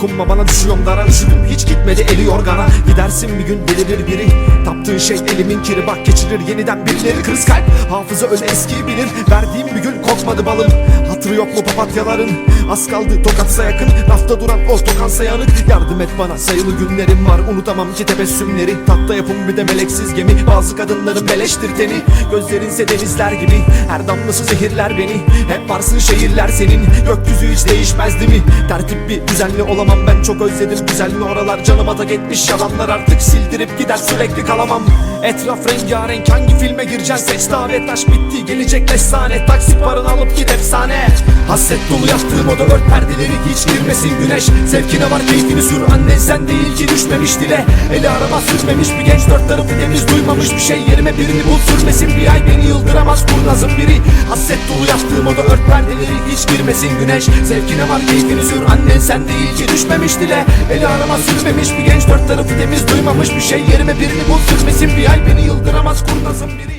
Kumma bana düşüyorum dara. Üşüdüm hiç gitmedi eli yorgana Gidersin bir gün delirir biri. Taptığın şey elimin kiri. Bak geçirir yeniden birileri. Kırız kalp hafıza öyle eski bilir. Verdiğim bir gün kokmadı balım Hatırı yok mu papatyaların? Az kaldı tokatsa yakın Rafta duran o tokansa yanık. Yardım et bana sayılı günlerim var Unutamam ki tebessümleri. Tahta yapım bir de meleksiz gemi Bazı kadınların beleştir teni. Gözlerinse denizler gibi Her damlası zehirler beni. Hep varsın şehirler senin Gökyüzü hiç değişmez değil mi? Tertip bir düzenli olamam Ben çok özledim. Güzelliği oralar Canıma da gitmiş yalanlar. Artık Sildirip gider sürekli kalamam Etraf rengarenk hangi filme gireceksin? Seç davet taş bitti gelecek efsane Taksi paranı alıp git efsane. Hasret dolu yattığım oda ört perdeleri Hiç girmesin güneş. Zevkine var keyfini sür Annen sen değil ki düşmemiş dile. Eli arama sürmemiş bir genç dört tarafı temiz Duymamış bir şey yerime birini bul. Sürmesin Bir ay beni yıldıramaz kurnazın biri Hasret dolu yattığım oda ört perdeleri Hiç girmesin güneş. Zevkine var keyfini sür Annen sen değil ki. Düşmemiş dile Eli arama sürmemiş. Bir genç dört tarafı temiz Duymamış bir şey yerime birini bul. Sürmesin Bir ay beni yıldıramaz kurnazın biri